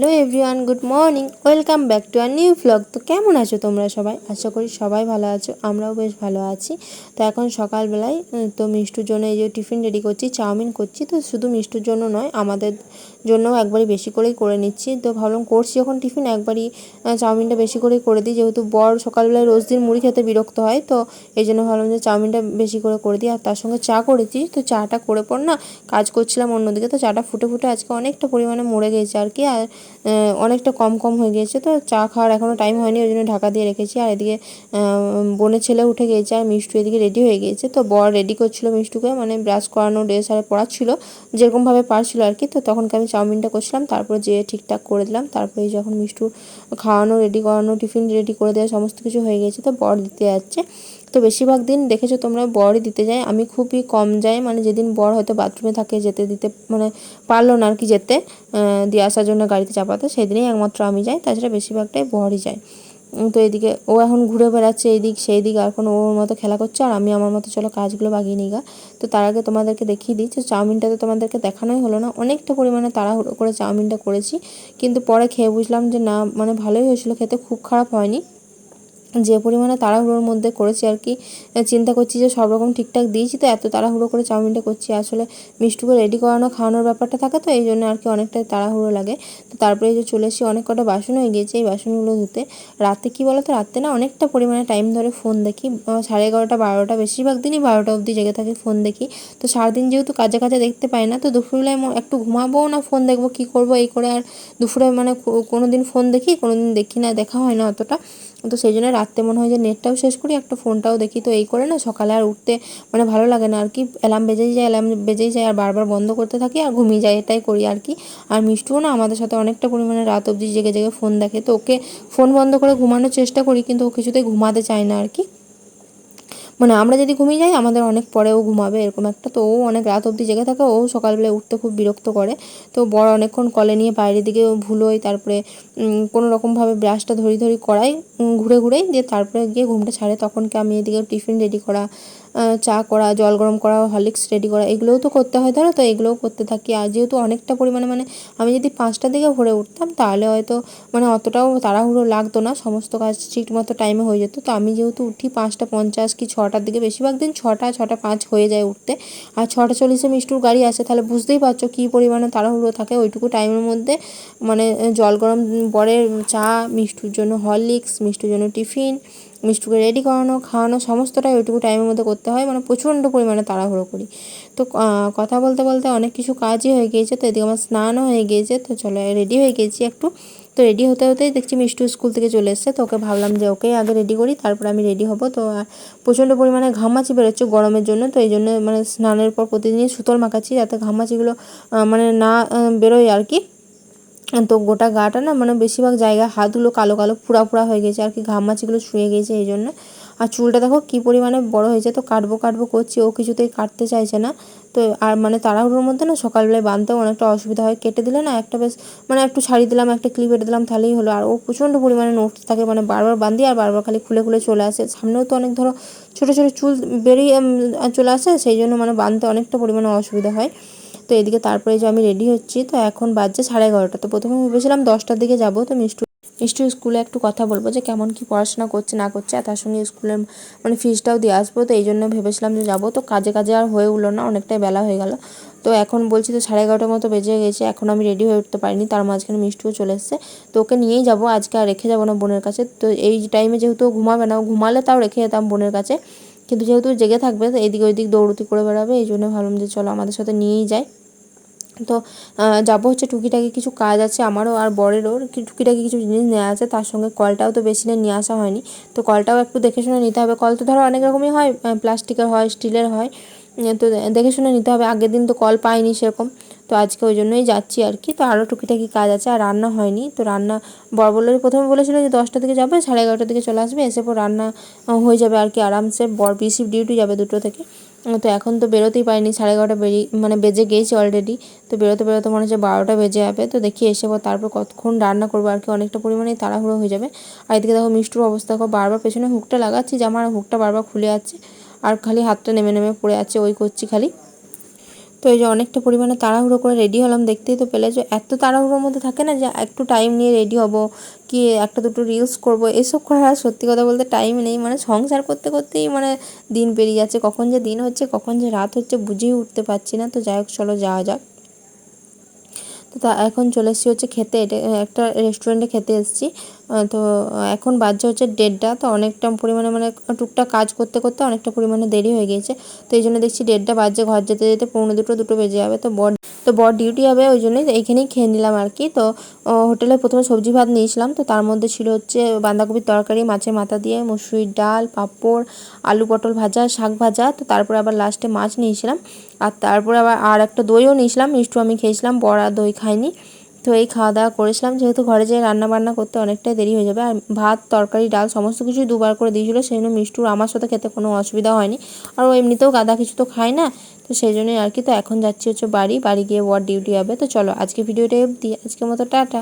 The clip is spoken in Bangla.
Hello everyone, good morning. Welcome back to our new vlog তো কেমন আছো তোমরা সবাই? আশা করি সবাই ভালো আছো, আমরাও বেশ ভালো আছি। তো এখন সকালবেলায় তো মিষ্টুর জন্য এই যে টিফিন রেডি করছি, চাউমিন করছি। তো শুধু মিষ্টুর জন্য নয়, আমাদের জন্যও একবারই বেশি করেই করে নিচ্ছি। তো ভাবলাম করছি যখন টিফিন একবারই চাউমিনটা বেশি করেই করে দিই। যেহেতু বর সকালবেলায় রোজ দিন মুড়ি খেতে বিরক্ত হয়, তো এই জন্য ভাবলাম যে চাউমিনটা বেশি করে করে দিই। আর তার সঙ্গে চা করেছি, তো চাটা করে পর না কাজ করছিলাম অন্যদিকে। তো চাটা ফুটে ফুটে আজকে অনেকটা পরিমাণে মরে গেছে আর কি, আর অনেকটা কম কম হয়ে গিয়েছে। তো চা খাওয়ার এখনও টাইম হয়নি, ওই জন্য ঢাকা দিয়ে রেখেছি। আর এদিকে বোনের ছেলে উঠে গিয়েছে আর মিষ্টু এদিকে রেডি হয়ে গিয়েছে। তো বর রেডি করছিল মিষ্টুকে মানে ব্রাশ করানো ড্রেস আর পড়াচ্ছিল যেরকমভাবে পারছিল আর কি। তো তখনকে আমি চাউমিনটা করছিলাম, তারপর যে ঠিকঠাক করে দিলাম, তারপরে যখন মিষ্টু খাওয়ানো রেডি করানো, টিফিন রেডি করে দেওয়া, সমস্ত কিছু হয়ে গেছে, তো বর দিতে যাচ্ছে। তো বেশিরভাগ দিন দেখেছ তোমরা বরই দিতে যাই আমি খুবই কম যাই মানে যেদিন বর হয়তো বাথরুমে থাকে, যেতে দিতে মানে পারল না আর কি যেতে দিয়ে আসার জন্য গাড়িতে চাপাতে সেদিনই একমাত্র আমি যাই, তাছাড়া বেশিরভাগটাই বরই যায়। তো এদিকে ও এখন ঘুরে বেড়াচ্ছে এইদিক সেই দিক আর এখন ওর মতো খেলা করছে, আর আমি আমার মতো চলো কাজগুলো বাগিয়ে নিই গা। তো তার আগে তোমাদেরকে দেখিয়ে দিই যে চাউমিনটা তো তোমাদেরকে দেখানোই হলো না, অনেকটা পরিমাণে তাড়াহুড়ো করে চাউমিনটা করেছি। কিন্তু পরে খেয়ে বুঝলাম যে না মানে ভালোই হয়েছিল, খেতে খুব খারাপ হয়নি। যে পরিমাণে তাড়াহুড়োর মধ্যে করেছি আর কি চিন্তা করছি যে সব রকম ঠিকঠাক দিয়েছি তো, এত তাড়াহুড়ো করে চাউমিনটা করছি। আসলে মিষ্টুকে রেডি করানো, খাওয়ানোর ব্যাপারটা থাকে তো, এই জন্য আর কি অনেকটাই তাড়াহুড়ো লাগে। তো তারপরে যে চলে এসেছি, অনেক কটা বাসন হয়ে গিয়েছে, এই বাসনগুলো ধুতে। রাতে কি বলো তো রাতে না অনেকটা পরিমাণে টাইম ধরে ফোন দেখি। সাড়ে এগারোটা, বারোটা, বেশিরভাগ দিনই বারোটা অবধি জেগে থাকি ফোন দেখি। তো সারাদিন যেহেতু কাজে কাজে দেখতে পাই না, তো দুপুরবেলায় একটু ঘুমাবো না ফোন দেখব, কি করব, এই করে আর দুপুরে মানে কোনো দিন ফোন দেখি কোনো দিন দেখি না, দেখা হয় না অতটা। তো সেই জন্য রাত্রে মনে হয় যে নেটটাও শেষ করি, একটা ফোনটাও দেখি। তো এই করে না সকালে আর উঠতে মানে ভালো লাগে না। আর কি অ্যালার্ম বেজেই যায়, অ্যালার্ম বেজেই যায়, আর বারবার বন্ধ করতে থাকি আর ঘুমিয়ে যায় এটাই করি আর কি। আর মিষ্টুও না আমাদের সাথে অনেকটা পরিমাণে রাত অবধি জেগে জেগে ফোন দেখে। তো ওকে ফোন বন্ধ করে ঘুমানোর চেষ্টা করি, কিন্তু ও কিছুতেই ঘুমাতে চায় না আর কি। মানে আমরা যদি ঘুমিয়ে যাই, আমাদের অনেক পরেও ঘুমাবে এরকম একটা। তো ও অনেক রাত অবধি জেগে থাকে, ও সকালবেলায় উঠতে খুব বিরক্ত করে। তো বড় অনেকক্ষণ কলে নিয়ে বাইরের দিকে ভুলোই তারপরে কোনো রকমভাবে ব্রাশটা ধরি ধরি করাই ঘুরে ঘুরেই দিয়ে তারপরে গিয়ে ঘুমটা ছাড়ে। তখনকে আমি এদিকে টিফিন রেডি করা চা করা, জল গরম করা, হরলিক্স রেডি করা, এগুলোও তো করতে হয়। ধরো তো এগুলোও করতে থাকি। আর যেহেতু অনেকটা পরিমাণে মানে আমি যদি পাঁচটার দিকে ভরে উঠতাম, তাহলে হয়তো মানে অতটাও তাড়াহুড়ো লাগতো না। সমস্ত কাজ ঠিক মতো টাইমে হয়ে যেত। তো আমি যেহেতু উঠি পাঁচটা পঞ্চাশ কি ছটার দিকে, বেশিরভাগ দিন ছটা ছটা পাঁচ হয়ে যায় উঠতে। আর ছটা চল্লিশে মিষ্টুর গাড়ি আসে, তাহলে বুঝতেই পারছ কী পরিমাণে তাড়াহুড়ো থাকে। ওইটুকু টাইমের মধ্যে মানে জল গরম, বরের চা, মিষ্টুর জন্য হরলিক্স, মিষ্টুর জন্য টিফিন মিষ্টুকে রেডি করানো, খাওয়ানো, সমস্তটাই ওইটুকু টাইমের মধ্যে করতে হয়। মানে প্রচণ্ড পরিমাণে তাড়াহুড়ো করি। তো কথা বলতে বলতে অনেক কিছু কাজই হয়ে গিয়েছে। তো এদিকে আমার স্নানও হয়ে গিয়েছে। তো চলো রেডি হয়ে গেছি একটু। তো রেডি হতে হতেই দেখছি মিষ্টু স্কুল থেকে চলে এসছে। তো ওকে ভাবলাম যে ওকেই আগে রেডি করি, তারপর আমি রেডি হব। তো প্রচণ্ড পরিমাণে ঘামাচি বেরোচ্ছে গরমের জন্য। তো এই জন্য মানে স্নানের পর প্রতিদিনই সুতোর মাখাচ্ছি, যাতে ঘামাচিগুলো মানে না বেরোয় আর কি। তো গোটা গাটা না মানে বেশিরভাগ জায়গায় হাতগুলো কালো কালো পুরা পুরা হয়ে গেছে, আর কি ঘামাচিগুলো শুয়ে গেছে এই জন্য। আর চুলটা দেখো কী পরিমাণে বড় হয়েছে, তো কাটবো কাটবো করছি, ও কিছুতেই কাটতে চাইছে না। তো আর মানে তাড়াহুড়োর মধ্যে না সকালবেলায় বাঁধতেও অনেকটা অসুবিধা হয়, কেটে দিলে না একটা বেশ মানে একটু ছাড়িয়ে দিলাম, একটা ক্লিপ এটে দিলাম, তাহলেই হলো। আর ও প্রচণ্ড পরিমাণে নোট থাকে মানে বারবার বাঁধি আর বারবার খালি খুলে খুলে চলে আসে। সামনেও তো অনেক ধরো ছোটো ছোটো চুল বেরিয়ে চলে আসে, সেই জন্য মানে বাঁধতে অনেকটা পরিমাণে অসুবিধা হয়। তো এদিকে তারপরে যে আমি রেডি হচ্ছি, তো এখন বাজছে সাড়ে এগারোটা। তো প্রথমে ভেবেছিলাম দশটার দিকে যাব, তো মিষ্টু মিষ্টি স্কুলে একটু কথা বলব যে কেমন কি পড়াশোনা করছে, না করছে, আর তার সঙ্গে স্কুলের মানে ফিজটাও দিয়ে আসব। তো এই জন্য ভেবেছিলাম যে যাব, তো কাজে কাজে আর হয়ে উঠল না, অনেকটাই বেলা হয়ে গেল। তো এখন বলছি তো সাড়ে এগারোটার মতো বেজে গেছে, এখন আমি রেডি হয়ে উঠতে পারিনি, তার মাঝখানে মিষ্টিও চলে এসছে। তো ওকে নিয়েই যাব, আজকে আর রেখে যাব না বোনের কাছে। তো এই টাইমে যেহেতু ঘুমাবে না ঘুমালে তাও রেখে যেতাম বোনের কাছে। কিন্তু যেহেতু জেগে থাকবে, তো এদিক ওইদিক দৌড়তি করে বেড়াবে, এই জন্য ভাবলাম যে চলো আমাদের সাথে নিয়েই যাই। তো যাব হচ্ছে টুকিটাকি কিছু কাজ আছে আমারও আর বরেরও টুকিটাকি কিছু জিনিস নেওয়া আছে, তার সঙ্গে কলটাও তো বেশি নিয়ে আসা হয়নি। তো কলটাও একটু দেখে শুনে নিতে হবে। কল তো ধরো অনেক রকমই হয় প্লাস্টিকের হয়, স্টিলের হয় তো দেখে শুনে নিতে হবে। আগের দিন তো কল পাইনি সেরকম, তো আজকে ওই জন্যই যাচ্ছি আর কি। তো আরও টুকিটাকি কাজ আছে, আর রান্না হয়নি। তো রান্না, বর বলল, প্রথমে বলেছিল যে দশটা থেকে যাবে, সাড়ে এগারোটার দিকে চলে আসবে, এসে পর রান্না হয়ে যাবে আর কি আরামসে। বর পিসি ডিউটি যাবে দুটো থেকে। তো এখন তো বেরোতেই পারিনি, সাড়ে এগারোটা বেরিয়ে মানে বেজে গেছে অলরেডি তো বেরোতে বেরোতে মনে হচ্ছে বারোটা বেজে যাবে, তো দেখি এসে পর তারপর কতক্ষণ রান্না করব, আর কি অনেকটা পরিমাণেই তাড়াহুড়ো হয়ে যাবে। আর এদিকে দেখো মিষ্টুর অবস্থা, দেখো বারবার পেছনে হুকটা লাগাচ্ছি যে আমার হুকটা বারবার খুলে আছে আর খালি হাতটা নেমে নেমে পড়ে আছে, ওই করছি খালি। তো এই যে অনেকটা পরিমাণে তাড়াহুড়ো করে রেডি হলাম দেখতেই তো পেলে যে এত তাড়াহুড়োর মধ্যে থাকে না যে একটু টাইম নিয়ে রেডি হব, কি একটা দুটো রিলস করব, এসব করার সত্যি কথা বলতে টাইম নেই। মানে সংসার করতে করতেই মানে দিন পেরিয়ে যাচ্ছে, কখন যে দিন হচ্ছে, কখন যে রাত হচ্ছে বুঝেই উঠতে পারছি না। তো যাই হোক, চলো যাওয়া যাক। তো তা এখন চলে এসেছি হচ্ছে খেতে, এটা একটা রেস্টুরেন্টে খেতে এসেছি। তো এখন বাজছে হচ্ছে দেড়টা, তো অনেকটা পরিমাণে মানে টুকটাক কাজ করতে করতে অনেকটা পরিমাণে দেরি হয়ে গিয়েছে। তো এই জন্য দেখছি দেড়টা বাজছে, ঘর যেতে যেতে পৌনে দুটো দুটো বেজে যাবে। তো বড় তো বর ডিউটি হবে ওই জন্যই এইখানেই খেয়ে নিলাম আর কি। তো হোটেলে প্রথমে সবজি ভাত নিয়েছিলাম, তো তার মধ্যে ছিল হচ্ছে বাঁধাকপির তরকারি, মাছের মাথা দিয়ে, মুসুরির ডাল, পাঁপড়, আলু পটল ভাজা, শাক ভাজা, তো তারপরে আবার লাস্টে মাছ নিয়েছিলাম। আর তারপরে আবার আর একটা দইও নিয়েছিলাম, মিষ্টি আমি খেয়েছিলাম বড়া দই খাইনি তো এই খাওয়া দাওয়া করেছিলাম। যেহেতু ঘরে যেয়ে রান্না বান্না করতে অনেকটাই দেরি হয়ে যাবে। আর ভাত, তরকারি, ডাল সমস্ত কিছুই দুবার করে দিয়েছিলো। সেই জন্য মিষ্টুর আমার সাথে খেতে কোনো অসুবিধা হয়নি। আর ও এমনিতেও গাদা কিছু তো খায় না। তো সেই জন্যই আর কি। তো এখন যাচ্ছি হচ্ছে বাড়ি। বাড়ি গিয়ে ওয়ার ডিউটি হবে। তো চলো আজকে ভিডিওটা অবধি। আজকের মতো টাটা।